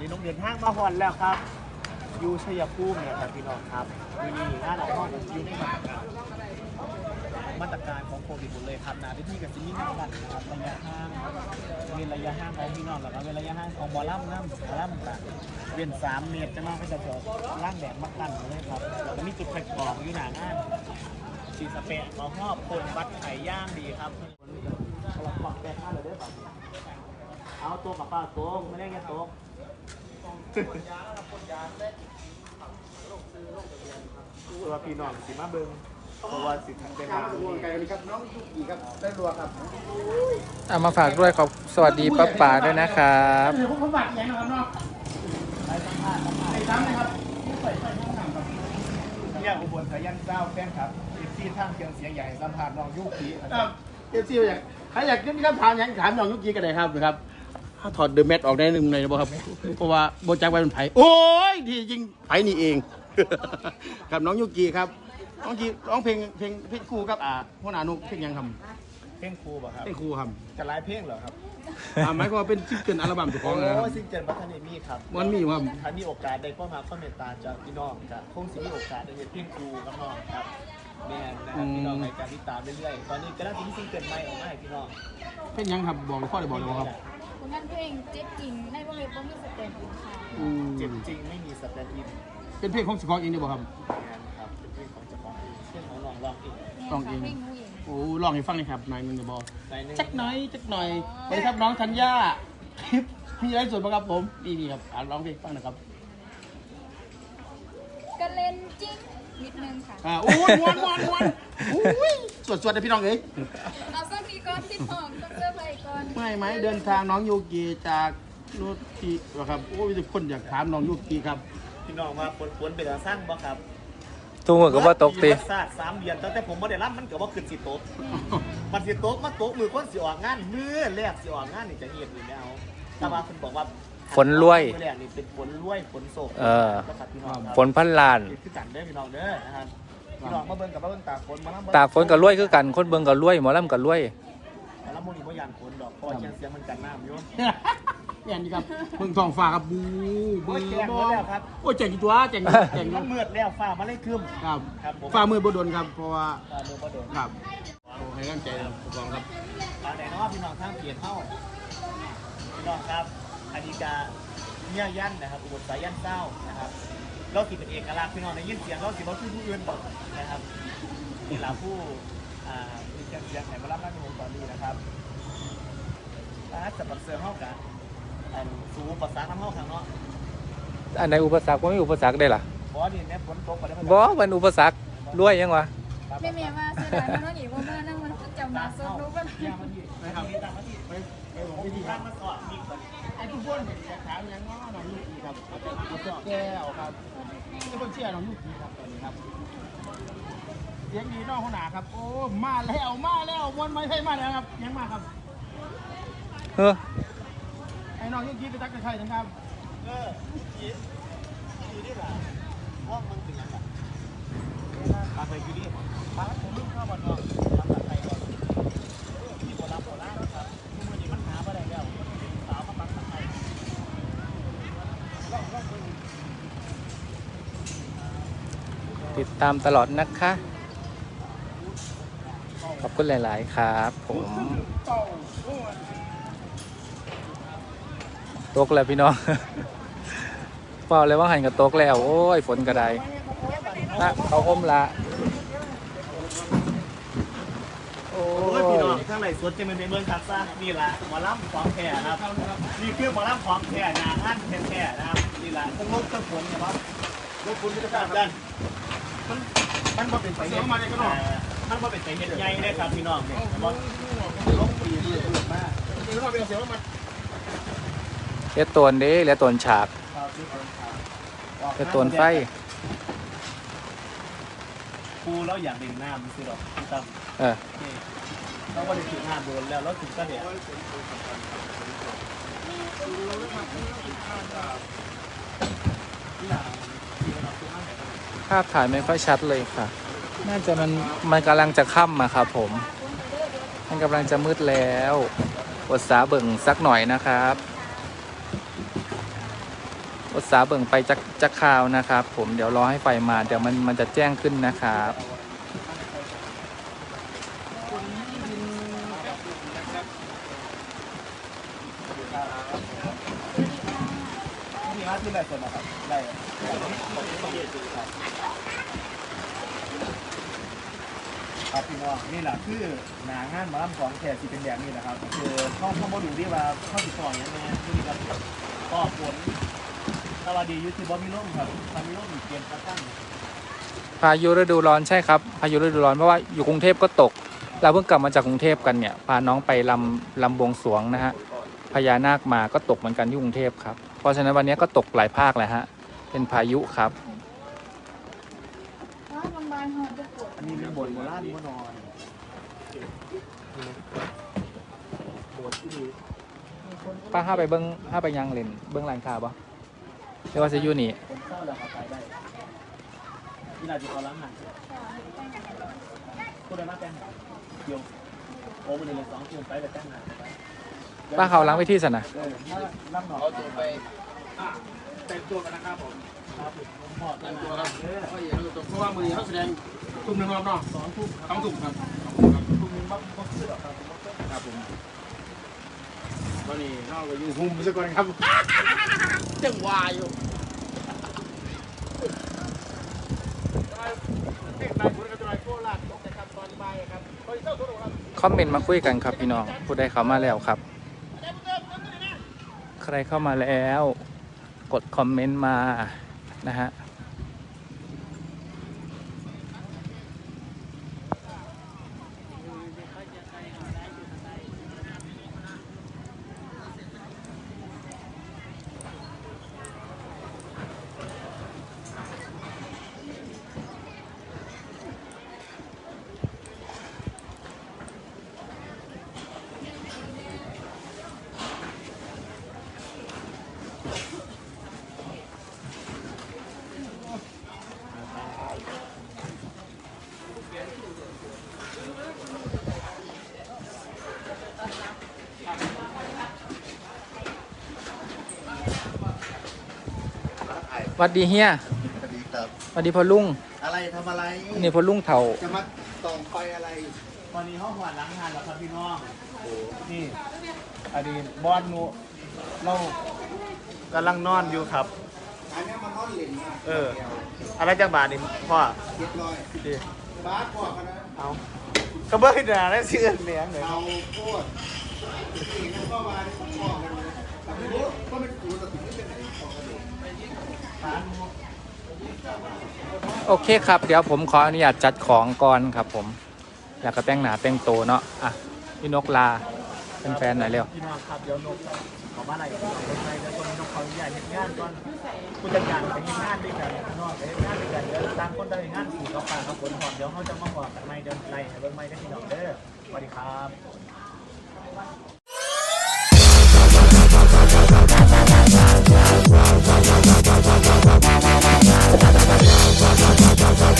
นี้น้องเดินทางมาฮอนแล้วครับอยู่ชัยภูมิเนี่ยครับพี่น้องครับมีนี่งานของฮอนอยู่ในมาตรการมาตรการของโควิดหมดเลยครับนะที่ที่กับซิมิ่งกันนะครับระยะห่างเว้นระยะห่างของพี่น้องแล้วก็เว้นระยะห่างของบอลลัมน้ำบอลลัมต่างเว้นสามเมตรจะน้องก็จะจอดล่างแดดมักกันเลยครับแล้วก็มีจุดคัดกรองอยู่หน้างานสีสเปรย์เอาหอบคนวัดไข่ย่างดีครับเราปรับแปลค่าเลยได้ป่ะเอาตัวกับป้าโต๊ะไม่ได้แค่โต๊ะ ตัวพี่น้องสิมาเบิ้งเพราะว่าสิทางเป็นคทารับงวงไก่วันนี้ครับน้องยุกิครับได้รัวครับเอามาฝากด้วยขอบสวัสดีป้าป๋าด้วยนะครับเดี๋ยวผมฝากอย่างนะครับเนาะไปสัมภาษณ์สัมภาษไอ้ณ์ซ้ำนะครับนี่ใส่ใส่ห้องน้ำครับเนี่ยอุบลสายันเจ้าแฟนครับเอฟซีท่างเชียงเสียงใหญ่สัมภาษณ์น้องยุกิครับเอฟซีอยากใครอยากขึ้นคำถามอย่างถามน้องยุกิกันเลยครับนะครับ ถ้าถอดเดอะแมทออกได้หนึ่งเลยนะบ่ครับ เพราะว่าโบจักไว้เป็นไผ่โอ้ยดีจริงไผ่นี่เอง ครับน้องยุกิครับ น้องยุกิร้องเพลงเพลงเพลงครูครับอ่าหัวหน้านุกเพลงยังครับเพลงครูป่ะครับเพลงครูครับจะไลฟ์เพลงเหรอครับอ่าหมายความว่าเป็นซิงเกิลอัลบั้มเจ้าของนะครับ โอ้ซิงเกิลพัฒนามีครับมันมีอยู่ครับ ถ้ามีโอกาสได้ก็มาข้อเมตตาจากพี่น้องครับคงสิมีโอกาสได้เห็นเพียงครูกับน้องครับแม่นนะครับพี่น้องในการติดตามเรื่อยๆตอนนี้ก็ได้มีซิงเกิลใหม่ออกมาให้พี่น้องเพลงยังครับบอกเลยพ่อได้บอกเลยครับ ผลงานเพลงเจ๊จริงในวงเล็บว่ามีสเตนอินค่ะอืมเจ็บจริงไม่มีสแตนด์อินเป็นเพลงของสกอตเองได้บ่ครับ งานครับเป็นเพลงของเจ้าของเองเพลงของน้องร้องเองเนี่ยต้องค่ะเอง เพลงหนูเองโอ้ลองให้ฟังหน่อยครับนายมึงจะบอกในหนึงจักหน่อยจักหน่อยสวัสดีครับน้องธัญญาคลิปมีอะไรส่วนบ้างครับผมนี่นี่ครับอ่าร้องเพลงฟังหนะครับก็เล่นจริงนิดนึงค่ะอ่าโอ้ยมวนมวนมวนอุ้ยสวดสวดนะพี่น้องเอ้ยเอาสัก ทีก่อนที่หอมต้องเสื้อไฟก่อนไม่ไหมเดินทางน้องยูกีจากนุทีครับโอ้ยมีคนอยากถามน้องยูกีครับพี่น้องมาปนปนๆเป็นตาสร้างบ่ครับทุ่งมือก็ว่าตกติมีวัดศาสตร์สามเดือนตั้งแต่ผมบ่ได้รับมันก็บ่ขึ้นสิโต๊ะมันสิโต๊ะมาโต๊ะมือคนสิออกงานมือแรกสิออกงานนี่จะเฮ็ดอยู่แล้วแต่ว่าเพิ่นบอกว่าฝนรวยมือแรกนี่เป็นฝนรวยฝนโศกเออนะครับพี่น้องครับฝนพันลานนี่คือกันเด้อพี่น้องเด้อนะครับพี่น้องมาเบิ่งกับมาเบิ่งตากฝนมาลำตากฝนกับรวยคือกันคนเบิ่งกับรวยหมอลำกับรวย มาลำมูนี่บ่ยานฝนดอกเพราะว่าเสียงเสียงมันกันน้ำอยู่ เนี่ยนี่ครับเบิ่งท้องฟ้าครับบูบูโอ้ยแจ้งหมดแล้วครับ โอ้ยแจงกี่ตัวแจงแจงมันมืดแล้วฟ้ามันเลยครึ้มครับครับผม ฟ้ามืดบดนครับ เพราะว่าฟ้ามืดบ่โดนครับโอ้ให้กำลังใจครับผู้กองครับฟ้าไหนเนาะพี่น้องทางเปลี่ยนเฮาพี่น้องครับอดีกาเนี่ยยันนะครับ อุบลสายยันเศร้านะครับ เราสิเป็นเอกลักษณ์พี่น้องได้ยินเสียงเราสิบ่คือผู้อื่นบอกนะครับนี่ล่ะผู้ อ่ามีเสียงเสียงไหนมารับหน้าที่ผมตอนนี้นะครับถ้าจะปักเสือเฮากันอันสูงภาษาน้ำเฮาข้างเนาะอันไหนอุปสรรคว่าไม่อุปสรรคได้ล่ะบ่นี่แม่ฝนตกไปแล้วมันบ่มันอุปสรรครวยยังวะแม่เมียมาเสียดายมันต้องหนีว่ามานั่งมันจำมาซบรู้ป่ะเนี่ยมันอยู่นะครับนี่ตามมาที่ไปไปผมผมไปมีที่คร้ารันบมาสอนมีคนไอ้ทุกคนอยากถามอย่างง้อน้องยูกีครับเอาเจ้าแก้วครับทุกคนเชื่อน้องยูกีครับตอนนี้ครับ เสียงดีน้องหัวหน้าครับ โอ้ มาแล้ว มาแล้วมวนไม่ใช่มาแล้วครับยังมาครับเฮ้อไอ้น้องยูกีไปตักกระไข่นะครับ เออยียีนี่แหละห้องมันถึงยังไงปาไปยีนี่ปาผมลืมเข้ามาเนาะทำอะไรก่อนที่โบราณโบราณครับทุกวันนี้มันหาอะไรแล้วสาวมาปักตะไคร้ติดตามตลอดนะคะ ขอบคุณหลาย ๆ ครับผมตกแล้วพี่น้องเปล่าเลยว่าหันกับตกแล้ว โอ้ย ฝนกระไดนะเขาอมละโอ้โอ้ยพี่น้องยข้างในสวนจะเป็นเมืองคักซ่านี่แหละหมอลำของแท้นะครับนี่คือหมอลำของแท้นะอันแท้ๆนะครับนี่แหละต้องลบต้องผลนะครับลบผลไม่ได้กันมันมันมาเป็นไปเห็น มันมาเป็นไปเห็นใหญ่เลยครับพี่น้องเนี่ยมันลบปีนี่เกิดมากเดี๋ยวเราไปเอาเสียงมาเหลือตัวนี้เหลือตัวฉากครับที่คนขาวเหลือตัวไฟครูเราอยากเด่นหน้ามันสิหรอกพี่ตั้มเออนี่เราก็ได้ถึงหน้าโดนแล้วเราถึงก็เนี่ยภาพถ่ายไม่ค่อยชัดเลยค่ะ น่าจะมันมันกำลังจะค่ำอะครับผม มันกำลังจะมืดแล้วอดสาเบิ่งสักหน่อยนะครับอุตสาเบิ่งไปจักจักข่าวนะครับ ผมเดี๋ยวรอให้ไฟมาเดี๋ยวมันมันจะแจ้งขึ้นนะครับนี่ฮะที่ไรส่วนนะครับไร ครับพี่น้องนี่แหละคือหนางานหมาลำของแขกที่เป็นแบบนี้นะครับ คือเข้าเข้ามาดูดีว่าเข้าติดต่ออย่างไรคือนี่ครับก็ผลตลาดดียูทูบอมีร่มครับทำมีร่มเตรียมกระตั้งพายุฤดูร้อนใช่ครับพายุฤดูร้อนเพราะว่าอยู่กรุงเทพก็ตก เราเพิ่งกลับมาจากกรุงเทพกันเนี่ยพาน้องไปลำลำบวงสรวงนะฮะพญานาคมาก็ตกเหมือนกันที่กรุงเทพครับเพราะฉะนั้นวันนี้ก็ตกหลายภาคแหละฮะเป็นพายุครับ ว้าวบางบานหอมจะปวด อันนี้เป็นบนโบ ราณมานอนโบสถ์ที่ป้าห้าไปเบิ้งห้าไปยังเล่นเบิ้งร้านค้าปะหรือว่าจะอยู่นี่คนเศร้าแล้วเขาไปได้นี่นาจะเขาล้างหันพูดอะไรมากแกงเดียวโอ้มันเลยสองเทียมไปแต่แจ้งหนไปป้าเขาล้างไว้ที่สนะเออถ้ารับหนอเอาตัวไปแต่งตัวกันนะครับผมครับผมหอดแต่งตัวครับเพราะว่ามือเขาแสดง ทุ่มหนึ่งรอบเนาะสองทุ่มครับต้องทุ่มครับทุ่มนึงบ้างก็ซื้อหรอกครับครับผมตอนนี้เราก็อยู่หุ่มสักก่อนครับจังหวาอยู่คอมเมนต์มาคุยกันครับพี่น้องผู้ใดเข้ามาแล้วครับ ใครเข้ามาแล้ว กดคอมเมนต์มานะฮะ วัดดีเฮียสวัสดีครับหวัดดีพ่อลุง อะไรทำอะไร นี่พ่อลุงเถ่า จะมาส่องไฟอะไรตอนนี้ห้องหวานล้างงานแล้วครับพี่น้องนี่อดีตบอสนูเรากำลังนอนอยู่ครับ อันนี้มันนอนเหล่นนะเออ อะไรจังบาทนี่พ่อเรียบร้อยดีบ้าสพ่อกันนะเอากระเบื้องหนาได้ชื่อเลี้ยงเลยเอาโคตรสิ่งที่เข้ามาที่พ่อกันเลยแต่ไม่รู้ก็ไม่รู้แต่สิ่งที่เป็นไหนพ่อกันเลยร้าน โอเคครับ เดี๋ยวผมขออนุญาตจัดของก่อนครับ ผม อยากกระแต่งหนาแต่งโตวเนาะอะพี่นกลาเป็นแฟนหน่อยเร็วพี่น้องครับเดี๋ยวนกขอมาอะไรคนไทยแล้วคนนกเขาใหญ่เห็นงานก่อนผู้จัดการไปเห็นงานด้วยกันพี่น้องไปเห็นงานด้วยกันเดี๋ยวต่างคนต่างเห็นงานสู่เขาปากเขาผลหอมเดี๋ยวเขาจะมาบอกกันไม่เดินไล่เบิ่งไม่ได้พี่น้องเด้อสวัสดีครับ